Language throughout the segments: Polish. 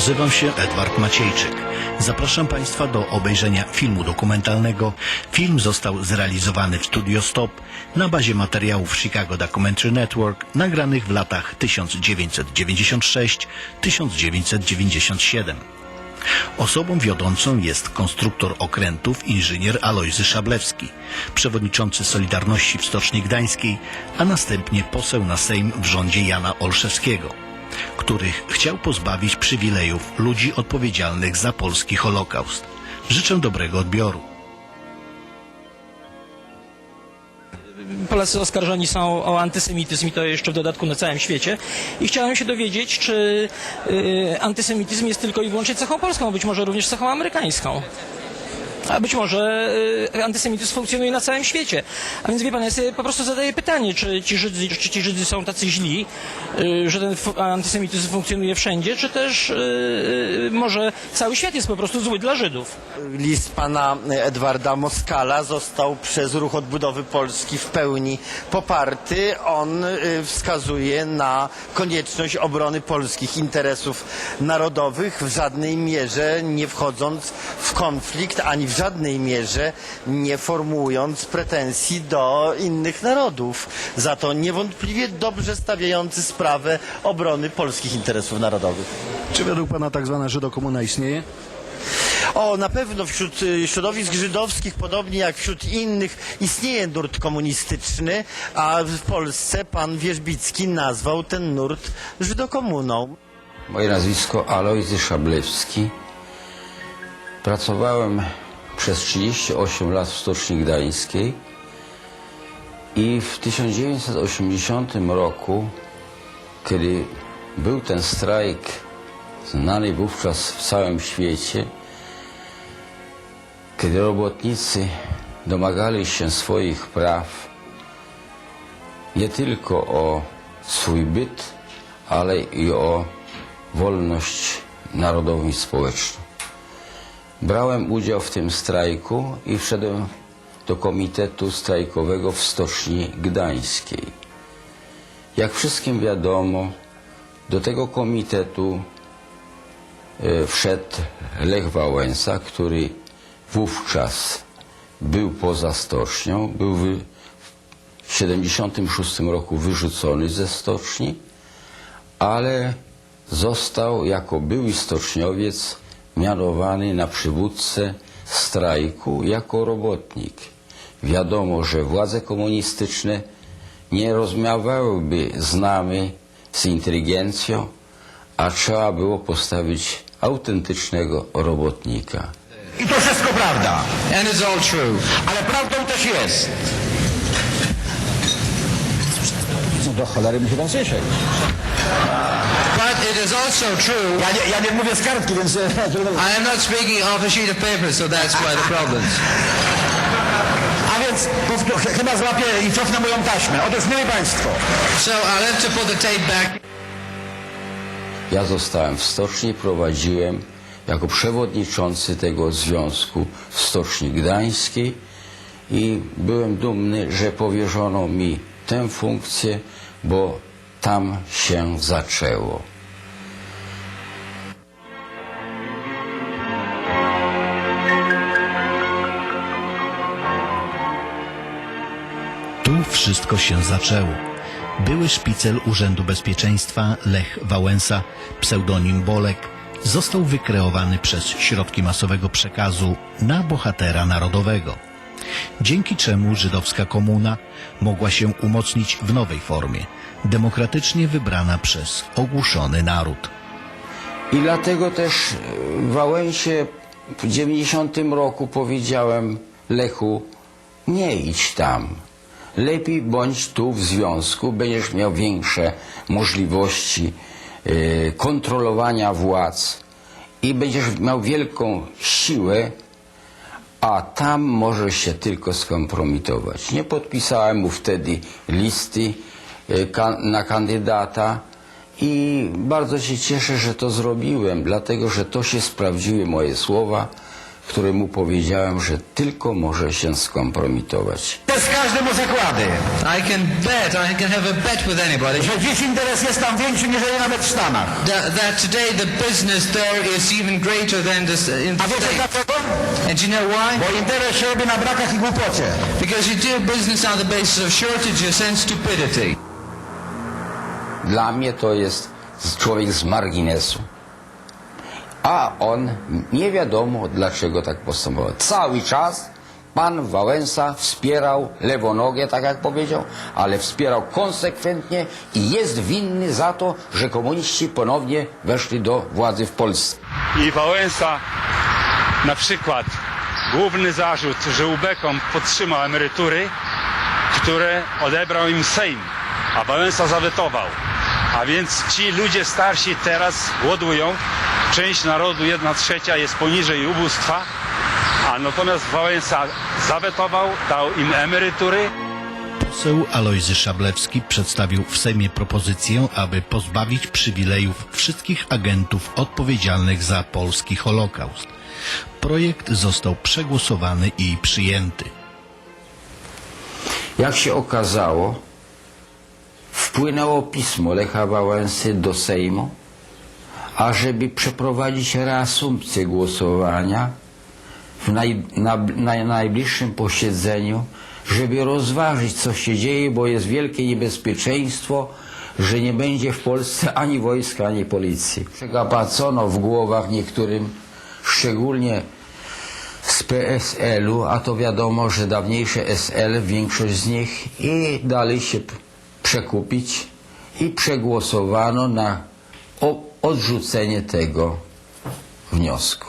Nazywam się Edward Maciejczyk. Zapraszam Państwa do obejrzenia filmu dokumentalnego. Film został zrealizowany w Studio Stop na bazie materiałów Chicago Documentary Network nagranych w latach 1996-1997. Osobą wiodącą jest konstruktor okrętów inżynier Alojzy Szablewski, przewodniczący Solidarności w Stoczni Gdańskiej, a następnie poseł na Sejm w rządzie Jana Olszewskiego, których chciał pozbawić przywilejów ludzi odpowiedzialnych za polski Holokaust. Życzę dobrego odbioru. Polacy oskarżani są o antysemityzm i to jeszcze w dodatku na całym świecie. I chciałem się dowiedzieć, czy y, antysemityzm jest tylko i wyłącznie cechą polską, być może również cechą amerykańską. A być może y, antysemityzm funkcjonuje na całym świecie. A więc wie pan, ja sobie po prostu zadaję pytanie, czy ci Żydzy, czy ci Żydzy są tacy źli, y, że ten antysemityzm funkcjonuje wszędzie, czy też y, y, może cały świat jest po prostu zły dla Żydów. List pana Edwarda Moskala został przez Ruch Odbudowy Polski w pełni poparty. On y, wskazuje na konieczność obrony polskich interesów narodowych, w żadnej mierze nie wchodząc w konflikt, ani w żadnej mierze nie formułując pretensji do innych narodów. Za to niewątpliwie dobrze stawiający sprawę obrony polskich interesów narodowych. Czy według Pana tak zwana Żydokomuna istnieje? O, na pewno wśród y, środowisk żydowskich, podobnie jak wśród innych, istnieje nurt komunistyczny, a w Polsce pan Wierzbicki nazwał ten nurt Żydokomuną. Moje nazwisko Alojzy Szablewski. Pracowałem przez 38 lat w Stoczni Gdańskiej i w 1980 roku, kiedy był ten strajk znany wówczas w całym świecie, kiedy robotnicy domagali się swoich praw, nie tylko o swój byt, ale i o wolność narodową i społeczną. Brałem udział w tym strajku i wszedłem do komitetu strajkowego w Stoczni Gdańskiej. Jak wszystkim wiadomo, do tego komitetu e, wszedł Lech Wałęsa, który wówczas był poza stocznią, był w 1976 roku wyrzucony ze stoczni, ale został jako były stoczniowiec mianowany na przywódcę strajku jako robotnik. Wiadomo, że władze komunistyczne nie rozmawiałyby z nami, z inteligencją, a trzeba było postawić autentycznego robotnika. I to wszystko prawda. And it's all true. Ale prawdą też jest. No do cholery musi pan słyszeć. It is also true. Ja nie, ja nie mówię z kartki, więc... e, I am not speaking off a sheet of paper, so that's why the problems. A więc ch- chyba złapię i cofnę moją taśmę. Otóż, mieli państwo, So I'll have to put the tape back. Ja zostałem w stoczni, prowadziłem jako przewodniczący tego związku w Stoczni Gdańskiej i byłem dumny, że powierzono mi tę funkcję, bo tam się zaczęło. Wszystko się zaczęło. Były szpicel Urzędu Bezpieczeństwa Lech Wałęsa, pseudonim Bolek, został wykreowany przez środki masowego przekazu na bohatera narodowego. Dzięki czemu żydowska komuna mogła się umocnić w nowej formie, demokratycznie wybrana przez ogłuszony naród. I dlatego też e, w Wałęsie w 90 roku powiedziałem Lechu, nie idź tam. Lepiej bądź tu w związku, będziesz miał większe możliwości e, kontrolowania władz i będziesz miał wielką siłę, a tam możesz się tylko skompromitować. Nie podpisałem mu wtedy listy ka- na kandydata i bardzo się cieszę, że to zrobiłem, dlatego że to się sprawdziły moje słowa, któremu powiedziałem, że tylko może się skompromitować. To z każdym o zakłady, I can bet, I can have a bet with anybody że dziś interes jest tam większy niż nawet w Stanach. that, that today the business there is even greater than this in the A wiecie States. dlaczego? And you know why? Bo interes się robi na brakach i głupocie. Because you do business on the basis of shortages and stupidity. Dla mnie to jest człowiek z marginesu. A on nie wiadomo dlaczego tak postępował. Cały czas pan Wałęsa wspierał lewonogę, tak jak powiedział, ale wspierał konsekwentnie i jest winny za to, że komuniści ponownie weszli do władzy w Polsce. i Wałęsa na przykład główny zarzut, że ubekom podtrzymał emerytury, które odebrał im Sejm, a Wałęsa zawetował. A więc ci ludzie starsi teraz głodują, część narodu, jedna trzecia jest poniżej ubóstwa, a natomiast Wałęsa zawetował, dał im emerytury, Poseł Alojzy Szablewski przedstawił w Sejmie propozycję, aby pozbawić przywilejów wszystkich agentów odpowiedzialnych za polski Holokaust. Projekt został przegłosowany i przyjęty. Jak się okazało, wpłynęło pismo Lecha Wałęsy do Sejmu, ażeby przeprowadzić reasumpcję głosowania w naj, na, na najbliższym posiedzeniu, żeby rozważyć, co się dzieje, bo jest wielkie niebezpieczeństwo, że nie będzie w Polsce ani wojska, ani policji. Przegapacono w głowach niektórym, szczególnie z PSL-u, a to wiadomo, że dawniejsze SL, większość z nich i dali się przekupić i przegłosowano na o- odrzucenie tego wniosku.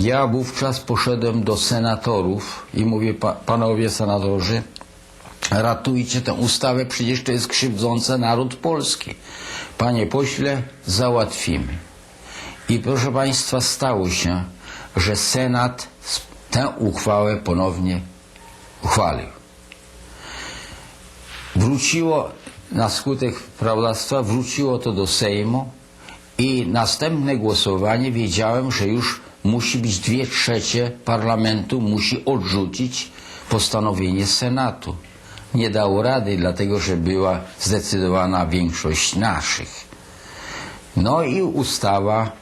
Ja wówczas poszedłem do senatorów i mówię, pa, panowie senatorzy, ratujcie tę ustawę, przecież to jest krzywdzące naród polski. Panie pośle, załatwimy. I proszę Państwa, stało się, że Senat tę uchwałę ponownie uchwalił. Wróciło na skutek prawodawstwa, wróciło to do Sejmu i następne głosowanie wiedziałem, że już musi być dwie trzecie parlamentu, musi odrzucić postanowienie Senatu. Nie dało rady, dlatego że była zdecydowana większość naszych. No i ustawa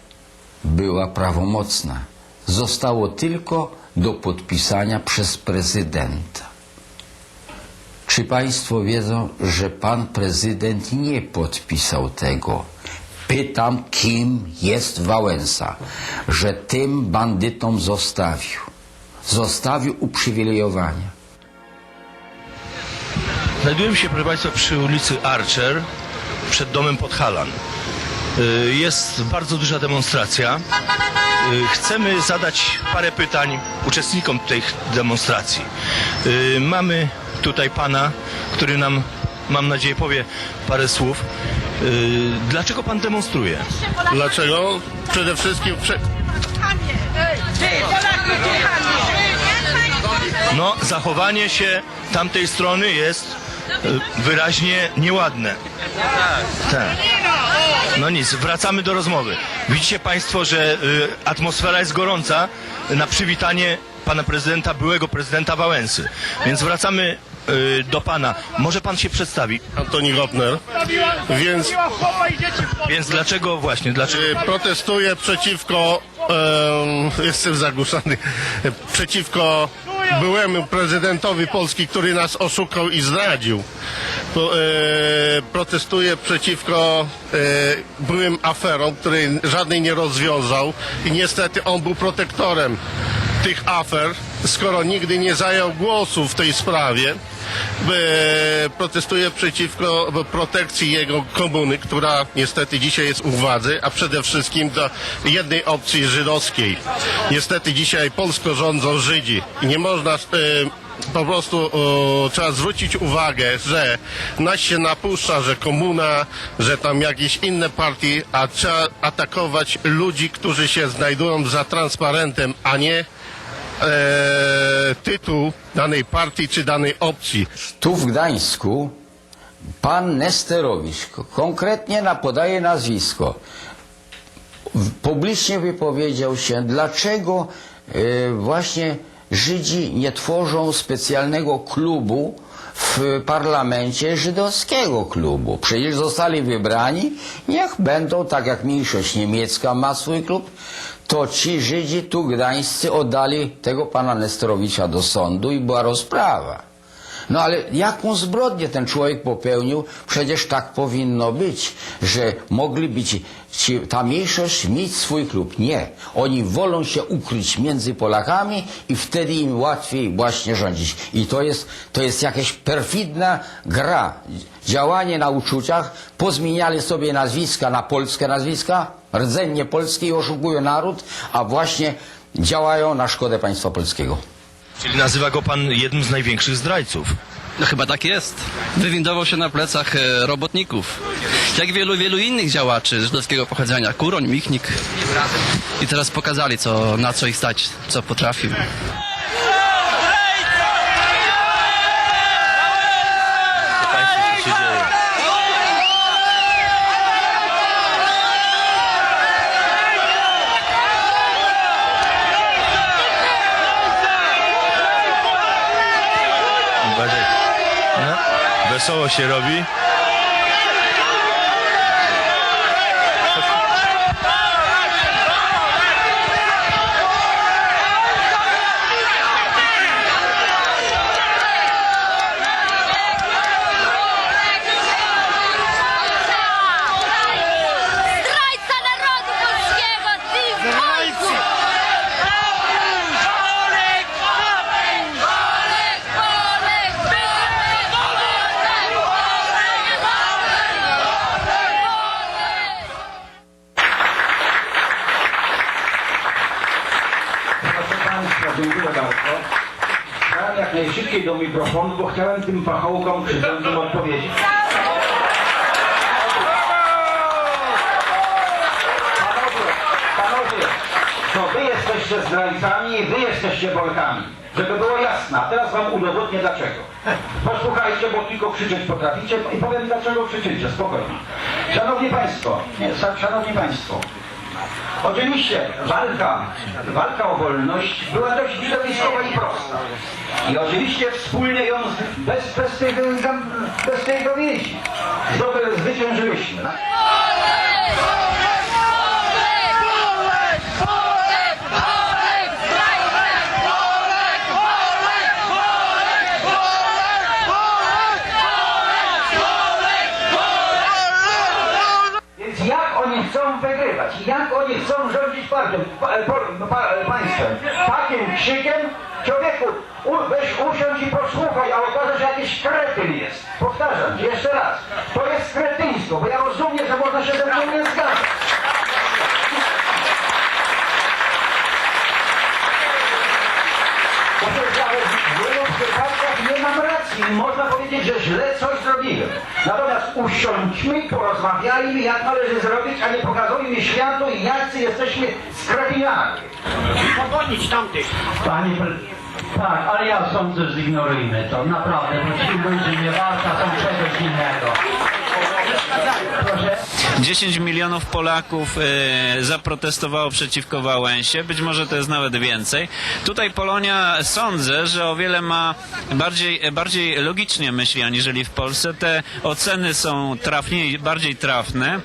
była prawomocna. Zostało tylko do podpisania przez prezydenta. Czy Państwo wiedzą, że pan prezydent nie podpisał tego? Pytam, kim jest Wałęsa, że tym bandytom zostawił. Zostawił uprzywilejowania. Znajdujemy się, proszę Państwa, przy ulicy Archer, przed domem Podhalan. Y, Jest bardzo duża demonstracja. Y, Chcemy zadać parę pytań uczestnikom tej demonstracji. Y, Mamy tutaj pana, który nam, mam nadzieję, powie parę słów. Y, Dlaczego pan demonstruje? Dlaczego? Przede wszystkim prze... No, zachowanie się tamtej strony jest y, wyraźnie nieładne. Tak. No nic, wracamy do rozmowy. Widzicie Państwo, że y, atmosfera jest gorąca na przywitanie pana prezydenta, byłego prezydenta Wałęsy. Więc wracamy y, do pana. Może pan się przedstawi. Antoni Gopner, więc Więc dlaczego właśnie, dlaczego? y, protestuję przeciwko, em, jestem zagłuszany, przeciwko byłemu prezydentowi Polski, który nas oszukał i zdradził. Po, e, protestuję przeciwko e, byłym aferom, której żadnej nie rozwiązał i niestety on był protektorem tych afer, skoro nigdy nie zajął głosu w tej sprawie. E, protestuję przeciwko protekcji jego komuny, która niestety dzisiaj jest u władzy, a przede wszystkim do jednej opcji żydowskiej. Niestety dzisiaj Polską rządzą Żydzi i nie można e, po prostu o, trzeba zwrócić uwagę, że nas się napuszcza, że komuna, że tam jakieś inne partie, a trzeba atakować ludzi, którzy się znajdują za transparentem, a nie e, tytuł danej partii czy danej opcji. Tu w Gdańsku pan Nesterowicz, ko- konkretnie na podaje nazwisko, publicznie wypowiedział się, dlaczego y, właśnie Żydzi nie tworzą specjalnego klubu w parlamencie żydowskiego klubu. Przecież zostali wybrani, niech będą, tak jak mniejszość niemiecka ma swój klub, to ci Żydzi tu gdańscy oddali tego pana Nestorowicza do sądu i była rozprawa. No ale jaką zbrodnię ten człowiek popełnił? Przecież tak powinno być, że mogli być ci, ta mniejszość mieć swój klub. Nie. Oni wolą się ukryć między Polakami i wtedy im łatwiej właśnie rządzić. I to jest, to jest jakaś perfidna gra. Działanie na uczuciach. Pozmieniali sobie nazwiska na polskie nazwiska, rdzennie polskie i oszukują naród, a właśnie działają na szkodę państwa polskiego. Czyli nazywa go pan jednym z największych zdrajców. No chyba tak jest. Wywindował się na plecach e, robotników. Jak wielu, wielu innych działaczy żydowskiego pochodzenia. Kuroń, Michnik. I teraz pokazali, co, na co ich stać, co potrafił. Wesoło się robi. Zdrajca narodu polskiego, ty Zdrajcy! Polek! Polek! Polek! Polek! Polek! Proszę Państwa, dziękuję bardzo. Chciałem jak najszybciej mikrofonu, bo chciałem tym pachołkom krzywdzącym odpowiedzieć. Panowie, panowie, to wy jesteście zdrajcami i wy jesteście Polkami. Żeby było jasne, a teraz wam udowodnię dlaczego. Posłuchajcie, bo tylko krzyczeć potraficie i powiem dlaczego krzyczycie, spokojnie. Szanowni Państwo, nie, Szanowni Państwo, Oczywiście walka, walka o wolność była dość widowiskowa i prosta. I oczywiście wspólnie ją bez, bez, tej, bez tej dowiedzi zwyciężyliśmy. Więc jak oni chcą wygrywać? Jak oni chcą rządzić partią, pa, po, pa, państwem? Takim krzykiem, człowieku, u, weź usiądź i posłuchaj, a okaże, że jakiś kretyn jest. Powtarzam, jeszcze raz, to jest kretyństwo, bo ja rozumiem, że można się ze mną nie zgadzać. Bo przecież nawet w wielu przypadkach nie mam racji i można powiedzieć, że źle coś zrobiłem. Natomiast usiądźmy i porozmawiajmy, jak należy zrobić, a nie pokazujmy światu, jacy jesteśmy skretinami. Pogonić tamtych. Panie pre... Tak, ale ja sądzę, że ignorujmy to. Naprawdę, bo ci ludzie nie warta są czegoś innego. Proszę. 10 milionów Polaków e, zaprotestowało przeciwko Wałęsie, być może to jest nawet więcej. Tutaj Polonia sądzę, że o wiele ma bardziej, bardziej logicznie myśli aniżeli w Polsce. Te oceny są trafniej, bardziej trafne.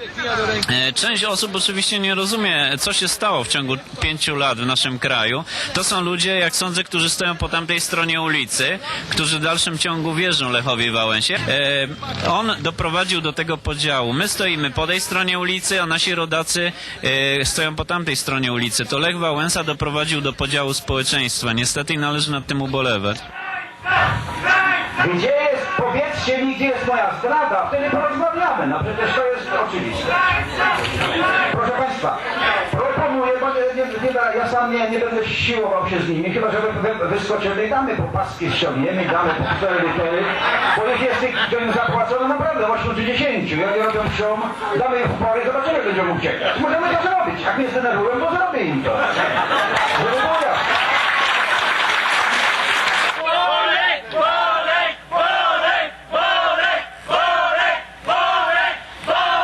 E, część osób oczywiście nie rozumie, co się stało w ciągu pięciu lat w naszym kraju. To są ludzie, jak sądzę, którzy stoją po tamtej stronie ulicy, którzy w dalszym ciągu wierzą Lechowi Wałęsie. E, on doprowadził do tego podziału. My stoimy po tej stronie ulicy, a nasi rodacy e, stoją po tamtej stronie ulicy. To Lech Wałęsa doprowadził do podziału społeczeństwa. Niestety należy nad tym ubolewać. Gdzie jest, powiedzcie gdzie jest moja zdrada, wtedy porozmawiamy. No przecież to jest oczywiste. Proszę Państwa, nie, nie, nie, da- ja sam nie, nie będę siłował się z nimi, chyba że wy, wyskoczymy i damy po paski ściągniemy, damy po cztery litery, bo ich jest tych, którym zapłacono naprawdę 8 czy 10. I oni robią szum, damy im w pory, zobaczymy, jak będziemy uciekać. Możemy to zrobić. Jak mnie zdenerwują, to zrobię im to.